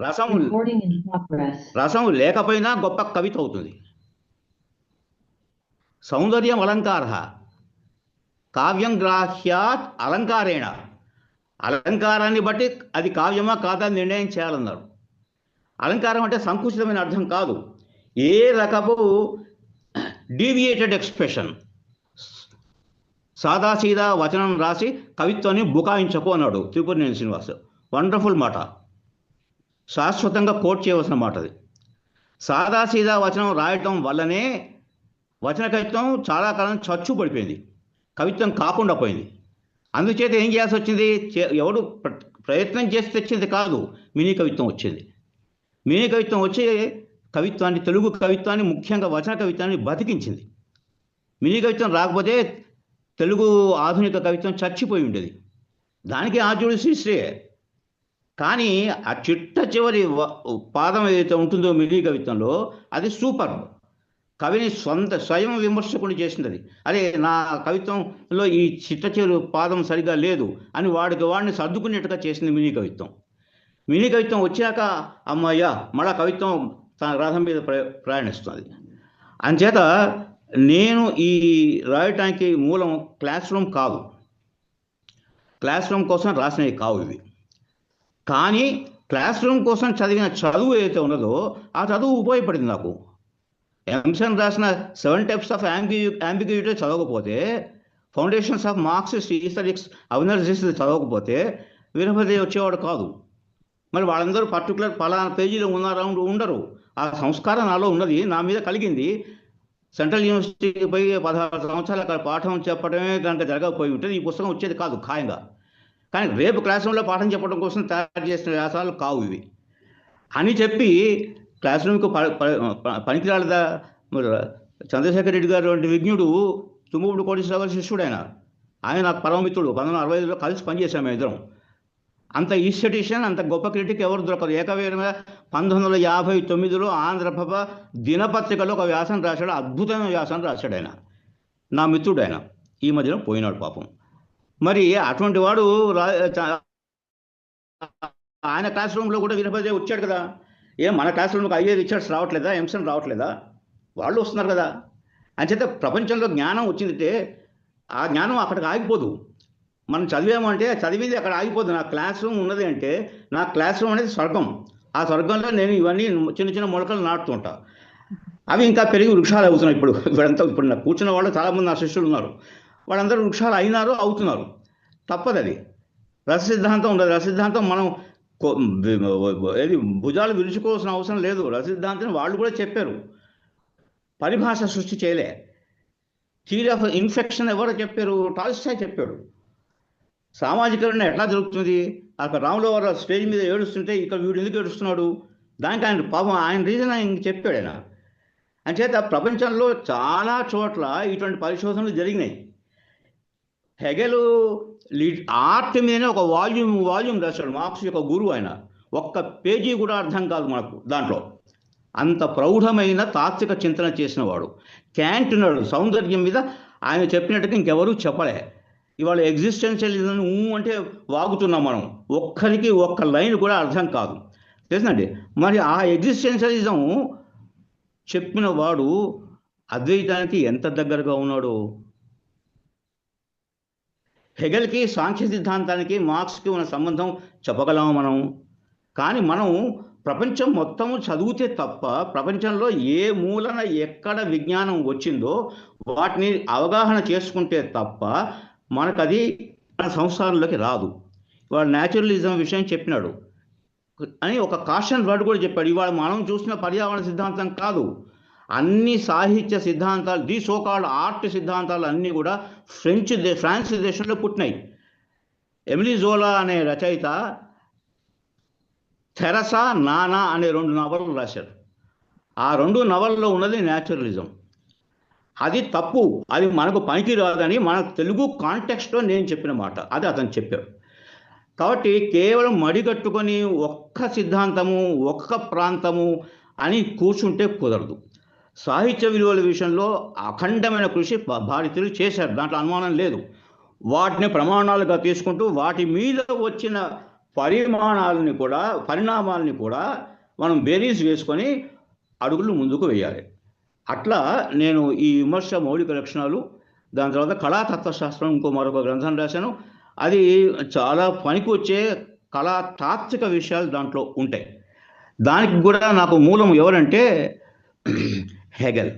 రసం. రసం లేకపోయినా గొప్ప కవిత అవుతుంది సౌందర్యం అలంకార. కావ్యం గ్రాహ్యాత్ అలంకారేణ. అలంకారాన్ని బట్టి అది కావ్యమా కాదా నిర్ణయం చేయాలన్నారు. అలంకారం అంటే సంకుచితమైన అర్థం కాదు. ఏ రకపు డీవియేటెడ్ ఎక్స్ప్రెషన్? సాదాసీదా వచనం రాసి కవిత్వాన్ని బుకాయించకు అన్నాడు త్రిపురనేని శ్రీనివాస్. వండర్ఫుల్ మాట. శాశ్వతంగా కోట్ చేయవలసిన మాట అది. సాదాసీదా వచనం రాయటం వల్లనే వచన కవిత్వం చాలా కాలం చచ్చు పడిపోయింది. కవిత్వం కాకుండా పోయింది. అందుచేత ఏం చేయాల్సి వచ్చింది? ఎవడు ప్ర- ప్రయత్నం చేసి తెచ్చింది కాదు మినీ కవిత్వం వచ్చింది. మినీ కవిత్వం వచ్చి కవిత్వాన్ని తెలుగు కవిత్వాన్ని ముఖ్యంగా వచన కవిత్వాన్ని బతికించింది. మినీ కవిత్వం రాకపోతే తెలుగు ఆధునిక కవిత్వం చచ్చిపోయి ఉండేది. దానికి ఆద్యుడు శ్రీశ్రీయే కానీ ఆ చిట్ట చివరి పాదం ఏదైతే ఉంటుందో మినీ కవిత్వంలో అది సూపర్. కవిని సొంత స్వయం విమర్శకుని చేసింది అది. అరే నా కవిత్వంలో ఈ చిట్ట చివరి పాదం సరిగా లేదు అని వాడికి వాడిని సర్దుకునేట్టుగా చేసింది మినీ కవిత్వం. మినీ కవిత్వం వచ్చాక అమ్మయ్య మళ్ళా కవిత్వం తన రథం మీద ప్రయాణిస్తుంది. అంచేత నేను ఈ రాయటానికి మూలం క్లాస్ రూమ్ కాదు. క్లాస్ రూమ్ కోసం రాసినవి కావు ఇవి. కానీ క్లాస్ రూమ్ కోసం చదివిన చదువు ఏదైతే ఉన్నదో ఆ చదువు ఉపయోగపడింది నాకు. ఎంసన్ రాసిన సెవెన్ టైప్స్ ఆఫ్ యాంబిగ్యూ యాంబిగ్యూటీ చదవకపోతే ఫౌండేషన్స్ ఆఫ్ మార్క్సిస్ట్ ఈస్టరిక్స్ అవినర్సిస్ట్ చదవకపోతే వీరభద్రయ్య వచ్చేవాడు కాదు. మరి వాళ్ళందరూ పర్టికులర్ పలానా పేజీలో ఉన్నారా ఉండరు. ఆ సంస్కారం నాలో ఉన్నది నా మీద కలిగింది. సెంట్రల్ యూనివర్సిటీకి పోయి పదహారు సంవత్సరాలు అక్కడ పాఠం చెప్పడమే కనుక జరగకపోయి ఉంటే ఈ పుస్తకం వచ్చేది కాదు ఖాయంగా. కానీ రేపు క్లాస్ రూమ్లో పాఠం చెప్పడం కోసం తయారు చేసిన వ్యాసాలు కావు ఇవి. అని చెప్పి క్లాస్ రూమ్కి ప- ప- పనికిరాలదా? మరి చంద్రశేఖర్ రెడ్డి గారు వంటి విజ్ఞుడు తుమ్ముడు కోటేశ్వరరావు గారి శిష్యుడు ఆయన ఆయన నాకు పరమమిత్రుడు. పంతొమ్మిది వందల అరవై ఐదులో కలిసి పనిచేశాం మేము ఇద్దరం. అంత ఈస్టెటిషియన్ అంత గొప్ప క్రిటిక్ ఎవరు దొరకరు. ఏకవీరమే పంతొమ్మిది వందల యాభై తొమ్మిదిలో ఆంధ్రప్రభ దినపత్రికలో ఒక వ్యాసం రాశాడు. అద్భుతమైన వ్యాసం రాశాడు ఆయన. నా మిత్రుడు ఆయన. ఈ మధ్యన పోయినాడు పాపం. మరి అటువంటి వాడు ఆయన క్లాస్ రూమ్లో కూడా వీరభద్రే వచ్చాడు కదా. ఏం మన క్లాస్ రూమ్కి ఐఏ రిచర్డ్స్ రావట్లేదా? ఎంసన్ రావట్లేదా? వాళ్ళు వస్తున్నారు కదా. అంచేత ప్రపంచంలో జ్ఞానం వచ్చిందంటే ఆ జ్ఞానం అక్కడికి ఆగిపోదు. మనం చదివామంటే చదివింది అక్కడ ఆగిపోదు. నా క్లాస్ రూమ్ ఉన్నది అంటే నా క్లాస్ రూమ్ అనేది స్వర్గం. ఆ స్వర్గంలో నేను ఇవన్నీ చిన్న చిన్న మొలకలు నాటుతుంటా అవి ఇంకా పెరిగి వృక్షాలు అవుతున్నాయి ఇప్పుడు. ఇప్పుడంతా ఇప్పుడు నా కూర్చున్న వాళ్ళు చాలామంది నా శిష్యులు ఉన్నారు. వాళ్ళందరూ వృక్షాలు అయినారు అవుతున్నారు. తప్పదు అది రస సిద్ధాంతం ఉండదు. రస సిద్ధాంతం మనం ఏది భుజాలు విరుచుకోవాల్సిన అవసరం లేదు. రస సిద్ధాంతం వాళ్ళు కూడా చెప్పారు. పరిభాష సృష్టి చేయలే. థియరీ ఆఫ్ ఇన్ఫెక్షన్ ఎవరు చెప్పారు? టాల్స్టాయ్ చెప్పాడు. సామాజికరణ ఎట్లా జరుగుతుంది? అక్కడ రాములో వారు స్టేజ్ మీద ఏడుస్తుంటే ఇక్కడ వీడు ఎందుకు ఏడుస్తున్నాడు? దానికి ఆయన పాపం ఆయన రీజన్ ఆయన చెప్పాడు ఆయన. అంచేత ప్రపంచంలో చాలా చోట్ల ఇటువంటి పరిశోధనలు జరిగినాయి. హెగెలు ఆర్ట్ మీదనే ఒక వాల్యూమ్ వాల్యూమ్ రాశాడు మార్క్స్ యొక్క గురువు ఆయన. ఒక్క పేజీ కూడా అర్థం కాదు మనకు దాంట్లో. అంత ప్రౌఢమైన తాత్విక చింతన చేసిన వాడు. సౌందర్యం మీద ఆయన చెప్పినట్టుగా ఇంకెవరూ చెప్పలే. ఇవాళ ఎగ్జిస్టెన్షియలిజం ఊ అంటే వాగుతున్నాం మనం. ఒక్కరికి ఒక్క లైన్ కూడా అర్థం కాదు. తెలుసండి మరి ఆ ఎగ్జిస్టెన్షియలిజం చెప్పిన వాడు అద్వైతానికి ఎంత దగ్గరగా ఉన్నాడు? హెగల్కి సాంఖ్య సిద్ధాంతానికి మార్క్స్కి ఉన్న సంబంధం చెప్పగలము మనం? కానీ మనం ప్రపంచం మొత్తము చదివితే తప్ప ప్రపంచంలో ఏ మూలన ఎక్కడ విజ్ఞానం వచ్చిందో వాటిని అవగాహన చేసుకుంటే తప్ప మనకది మన సంసారంలోకి రాదు. ఇవాళ న్యాచురలిజం విషయం చెప్పినాడు. అని ఒక కాషన్ వర్డ్ కూడా చెప్పాడు. ఇవాళ మనం చూసిన పర్యావరణ సిద్ధాంతం కాదు. అన్ని సాహిత్య సిద్ధాంతాలు ది సోకాల్డ్ ఆర్ట్ సిద్ధాంతాలు అన్నీ కూడా ఫ్రెంచ్ దే ఫ్రాన్స్ దేశంలో పుట్టినాయి. ఎమిలీ జోలా అనే రచయిత తెరసా నానా అనే రెండు నవలలు రాశారు. ఆ రెండు నవలలో ఉన్నది న్యాచురలిజం అది తప్పు అది మనకు పనికి రాదని మన తెలుగు కాంటెక్స్ట్లో నేను చెప్పిన మాట అది అతను చెప్పాడు కాబట్టి కేవలం మడిగట్టుకొని ఒక్క సిద్ధాంతము ఒక్క ప్రాంతము అని కూర్చుంటే కుదరదు. సాహిత్య విలువల విషయంలో అఖండమైన కృషి భారతీయులు చేశారు. దాంట్లో అనుమానం లేదు. వాటిని ప్రమాణాలుగా తీసుకుంటూ వాటి మీద వచ్చిన పరిమాణాలని కూడా పరిణామాలని కూడా మనం బేరీస్ వేసుకొని అడుగులు ముందుకు వేయాలి. అట్లా నేను ఈ విమర్శ మౌలిక లక్షణాలు దాని తర్వాత కళాతత్వశాస్త్రం ఇంకో మరొక గ్రంథం రాశాను. అది చాలా పనికి వచ్చే కళా తాత్విక విషయాలు దాంట్లో ఉంటాయి. దానికి కూడా నాకు మూలం ఎవరంటే Hegel.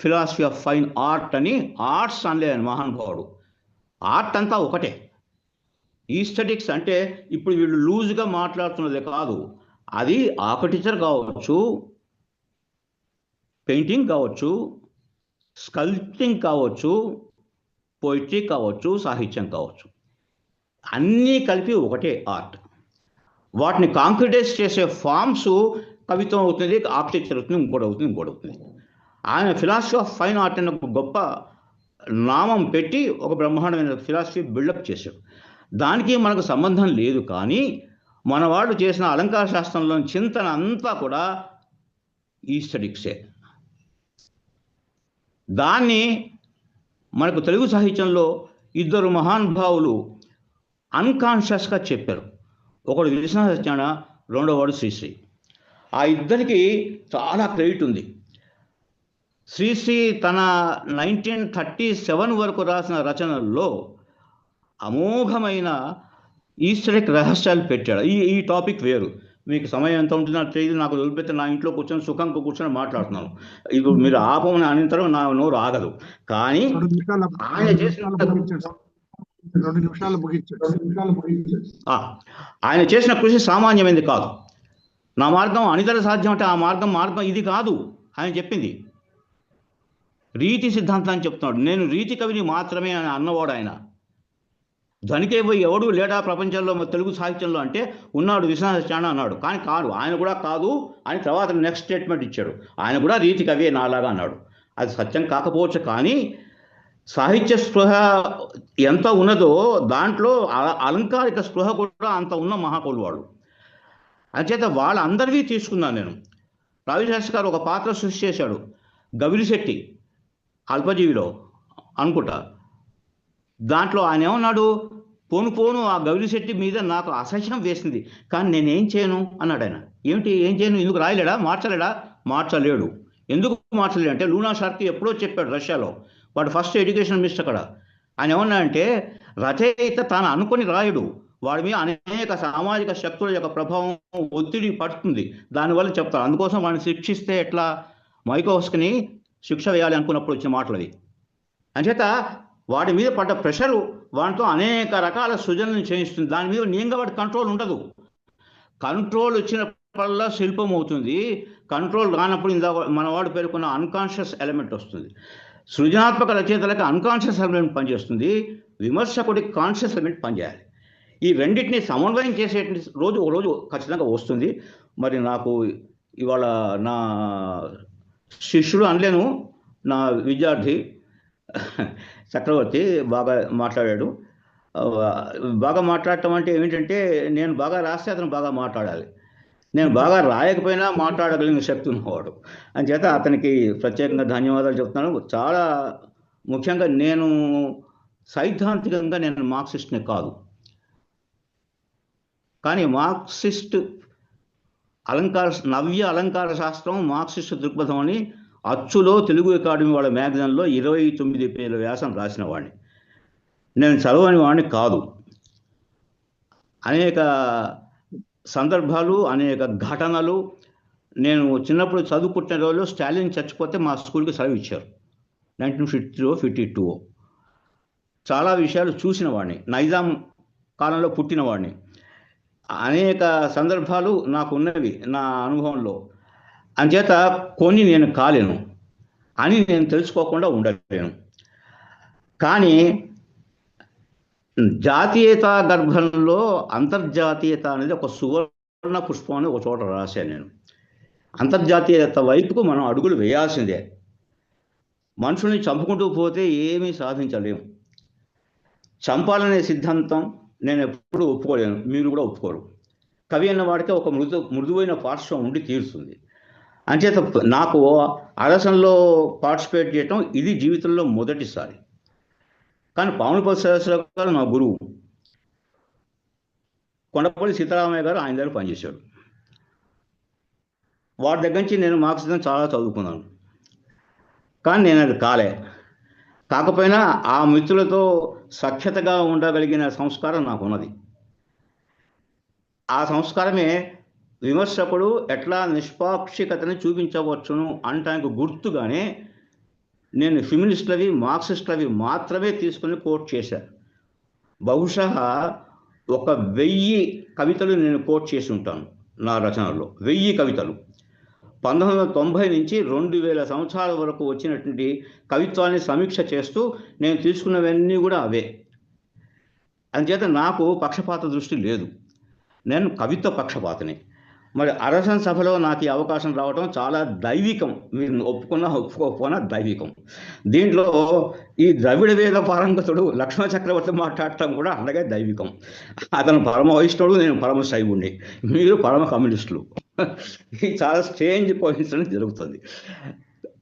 Philosophy of fine art అని ఆర్ట్స్ అనలేదు మహానుభావుడు. ఆర్ట్ అంతా ఒకటే. ఈస్థెటిక్స్ అంటే ఇప్పుడు వీళ్ళు లూజ్గా మాట్లాడుతున్నది కాదు. అది ఆర్కిటెక్చర్ కావచ్చు పెయింటింగ్ కావచ్చు స్కల్ప్టింగ్ కావచ్చు పోయిట్రీ కావచ్చు సాహిత్యం కావచ్చు. అన్నీ కలిపి ఒకటే ఆర్ట్ వాటిని కాంక్రిటైజ్ చేసే ఫామ్స్ కవిత్వం అవుతుంది ఆర్కిటెక్చర్ అవుతుంది ఇంకోటి అవుతుంది ఇంకోటి అవుతుంది. ఆయన ఫిలాసఫీ ఆఫ్ ఫైన్ ఆర్ట్ అనే ఒక గొప్ప నామం పెట్టి ఒక బ్రహ్మాండమైన ఫిలాసఫీ బిల్డప్ చేశాడు. దానికి మనకు సంబంధం లేదు కానీ మన వాళ్ళు చేసిన అలంకార శాస్త్రంలోని చింతన అంతా కూడా ఈస్టడిక్సే దాన్ని మనకు తెలుగు సాహిత్యంలో ఇద్దరు మహానుభావులు అన్కాన్షియస్గా చెప్పారు. ఒకడు విశ్వనాథ సత్యనారాయణ రెండోవాడు శ్రీశ్రీ. ఆ ఇద్దరికి చాలా క్రెడిట్ ఉంది. శ్రీశ్రీ తన నైన్టీన్ థర్టీ సెవెన్ వరకు రాసిన రచనల్లో అమోఘమైన ఈస్టరిక్ రహస్యాలు పెట్టాడు. ఈ ఈ టాపిక్ వేరు. మీకు సమయం ఎంత ఉంటుందో నాకు తెలియదు. నాకు వదిలిపెడితే నా ఇంట్లో కూర్చొని సుఖంగా కూర్చొని మాట్లాడుతున్నాను. ఇప్పుడు మీరు ఆపమని అనంతరం నా నోరు ఆగదు. కానీ ఆయన చేసిన ఆయన చేసిన కృషి సామాన్యమైనది కాదు. నా మార్గం అనితర సాధ్యం అంటే ఆ మార్గం మార్గం ఇది కాదు ఆయన చెప్పింది. రీతి సిద్ధాంతాన్ని చెప్తున్నాడు. నేను రీతి కవిని మాత్రమే అని అన్నవాడు ఆయన. ధనికే పోయి ఎవడు లేడా ప్రపంచంలో తెలుగు సాహిత్యంలో అంటే ఉన్నాడు విశ్వనాథ చాణ అన్నాడు. కానీ కాదు ఆయన కూడా కాదు అని తర్వాత నెక్స్ట్ స్టేట్మెంట్ ఇచ్చాడు. ఆయన కూడా రీతి కవి నాలాగా అన్నాడు. అది సత్యం కాకపోవచ్చు కానీ సాహిత్య స్పృహ ఎంత ఉన్నదో దాంట్లో అలంకారిక స్పృహ కూడా అంత ఉన్న మహాకవులు వాడు అంచేత వాళ్ళందరివి తీసుకున్నాను నేను. రవిశాస్త్రి గారు ఒక పాత్ర సృష్టి చేశాడు. గవిలిశెట్టి అల్పజీవిలో అనుకుంటా. దాంట్లో ఆయన ఏమన్నాడు? పోను పోను ఆ గౌరిశెట్టి మీద నాకు అసహ్యం వేసింది. కానీ నేనేం చేయను? అన్నాడు ఆయన. ఏమిటి? ఏం చేయను? ఎందుకు రాయలేడా? మార్చలేడా? మార్చలేడు. ఎందుకు మార్చలేడు అంటే లూనా షార్కి ఎప్పుడో చెప్పాడు రష్యాలో. వాడు ఫస్ట్ ఎడ్యుకేషన్ మినిస్టర్ అక్కడ. ఆయన ఏమన్నా అంటే రచయిత తాను అనుకొని రాయడు. వాడి మీద అనేక సామాజిక శక్తుల యొక్క ప్రభావం ఒత్తిడి పడుతుంది. దానివల్ల చెప్తారు అందుకోసం వాడిని శిక్షిస్తే ఎట్లా? మైకోస్కిని శిక్ష వేయాలి అనుకున్నప్పుడు వచ్చిన మాటలు అవి అంచేత వాడి మీద పడ్డ ప్రెషరు వాటితో అనేక రకాల సృజనలు చేయిస్తుంది. దాని మీద నియంగా వాడి కంట్రోల్ ఉండదు. కంట్రోల్ వచ్చినప్పుడల్లా శిల్పం అవుతుంది కంట్రోల్ రానప్పుడు మన మనవాడు పేర్కొన్న అన్కాన్షియస్ ఎలిమెంట్ వస్తుంది. సృజనాత్మక రచయితలకు అన్కాన్షియస్ ఎలిమెంట్ పనిచేస్తుంది. విమర్శకుడికి కాన్షియస్ ఎలిమెంట్ పనిచేయాలి. ఈ రెండింటిని సమన్వయం చేసే రోజు ఒక రోజు ఖచ్చితంగా వస్తుంది. మరి నాకు ఇవాళ నా శిష్యుడు అనలేను. నా విద్యార్థి చక్రవర్తి బాగా మాట్లాడాడు. బాగా మాట్లాడటం అంటే ఏమిటంటే నేను బాగా రాస్తే అతను బాగా మాట్లాడాలి. నేను బాగా రాయకపోయినా మాట్లాడగలిగిన శక్తి ఉన్నవాడు. అంచేత అతనికి ప్రత్యేకంగా ధన్యవాదాలు చెప్తున్నాను. చాలా ముఖ్యంగా నేను సైద్ధాంతికంగా నేను మార్క్సిస్ట్ని కాదు. కానీ మార్క్సిస్ట్ అలంకార నవ్య అలంకార శాస్త్రం మార్క్సిస్ట్ దృక్పథం అని అచ్చులో తెలుగు అకాడమీ వాళ్ళ మ్యాగజైన్లో ఇరవై తొమ్మిది పేల వ్యాసం రాసిన వాడిని. నేను చదవని వాడిని కాదు. అనేక సందర్భాలు అనేక ఘటనలు నేను చిన్నప్పుడు చదువుకుంటున్న రోజుల్లో స్టాలిన్ చచ్చిపోతే మా స్కూల్కి సెలవు ఇచ్చారు. Nineteen fifty two fifty two. చాలా విషయాలు చూసిన వాడిని. నైజాం కాలంలో పుట్టిన వాడిని. అనేక సందర్భాలు నాకు ఉన్నవి నా అనుభవంలో. అంచేత కొన్ని నేను కాలేను. అని నేను తెలుసుకోకుండా ఉండలేను. కానీ జాతీయత గర్భంలో అంతర్జాతీయత అనేది ఒక సువర్ణ పుష్పం అని ఒక చోట రాశాను నేను. అంతర్జాతీయత వైపుకు మనం అడుగులు వేయాల్సిందే. మనుషుల్ని చంపుకుంటూ పోతే ఏమీ సాధించలేము చంపాలనే సిద్ధాంతం నేను ఎప్పుడూ ఒప్పుకోలేను. మీరు కూడా ఒప్పుకోరు. కవి అన్న వాడికి ఒక మృదు మృదువైన పార్శ్వం ఉండి తీరుస్తుంది. అంచేత నాకు అరసంలో పార్టిసిపేట్ చేయటం ఇది జీవితంలో మొదటిసారి. కానీ పాములపల్లి సహస్రరావు గారు నా గురువు. కొండపల్లి సీతారామయ్య గారు ఆయన దగ్గర పనిచేశాడు. వాడి దగ్గర నుంచి నేను మార్క్సిజం చాలా చదువుకున్నాను. కానీ నేను అది కాలే. కాకపోయినా ఆ మిత్రులతో సఖ్యతగా ఉండగలిగిన సంస్కారం నాకు ఉన్నది ఆ సంస్కారమే విమర్శకుడు ఎట్లా నిష్పాక్షికతని చూపించవచ్చును అనటానికి గుర్తుగానే నేను ఫిమినిస్టులవి మార్క్సిస్ట్లవి మాత్రమే తీసుకుని కోట్ చేశాను బహుశా ఒక వెయ్యి కవితలు నేను కోట్ చేసి ఉంటాను నా రచనల్లో. వెయ్యి కవితలు. పంతొమ్మిది వందల తొంభై నుంచి రెండు వేల సంవత్సరాల వరకు వచ్చినటువంటి కవిత్వాన్ని సమీక్ష చేస్తూ నేను తీసుకున్నవన్నీ కూడా అవే. అందుచేత నాకు పక్షపాత దృష్టి లేదు. నేను కవిత్వ పక్షపాతని. మరి అరసన్ సభలో నాకు ఈ అవకాశం రావడం చాలా దైవికం. మీరు ఒప్పుకున్నా ఒప్పుకోకపోయినా దైవికం. దీంట్లో ఈ ద్రవిడ వేద పారంగతుడు లక్ష్మణ చక్రవర్తి మాట్లాడటం కూడా అలాగే దైవికం. అతను పరమ వైష్ణవుడు నేను పరమ శైవుణ్ణి మీరు పరమ కమ్యూనిస్టులు. చాలా స్ట్రేంజ్ కోయిన్సిడెన్స్ జరుగుతుంది.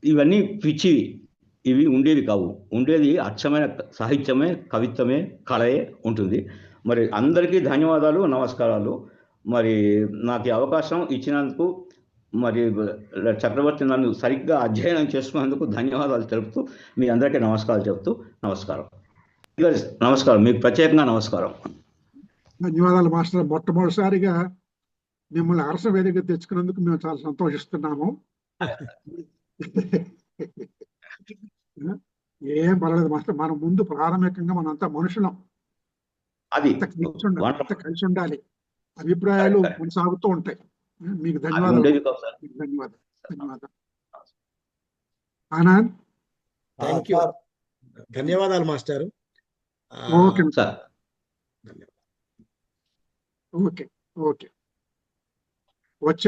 ఇవన్నీ పిచ్చివి ఇవి ఉండేవి కావు. ఉండేది అచ్చమైన సాహిత్యమే కవిత్వమే కళయే ఉంటుంది. మరి అందరికీ ధన్యవాదాలు నమస్కారాలు. మరి నాకు ఈ అవకాశం ఇచ్చినందుకు మరి చక్రవర్తి నన్ను సరిగ్గా అధ్యయనం చేసుకున్నందుకు ధన్యవాదాలు తెలుపుతూ మీ అందరికీ నమస్కారాలు చెప్తూ నమస్కారం. నమస్కారం. మీకు ప్రత్యేకంగా నమస్కారం. ధన్యవాదాలు మాస్టర్. మొట్టమొదటిసారిగా మిమ్మల్ని అరస వేదిక తెచ్చుకున్నందుకు మేము చాలా సంతోషిస్తున్నాము. ఏం పర్వాలేదు మాస్టర్ మనం ముందు ప్రాథమికంగా మనంతా మనుషులం. అది అంత కలిసి ఉండాలి. కలిసి ఉండాలి. అభిప్రాయాలు కొనసాగుతూ ఉంటాయి. మీకు ధన్యవాదాలు. ధన్యవాదాలు. ధన్యవాదాలు. ఆనంద్? Thank you. ధన్యవాదాలు మాస్టారు. ఓకే. సార్. Okay okay. వచ్చే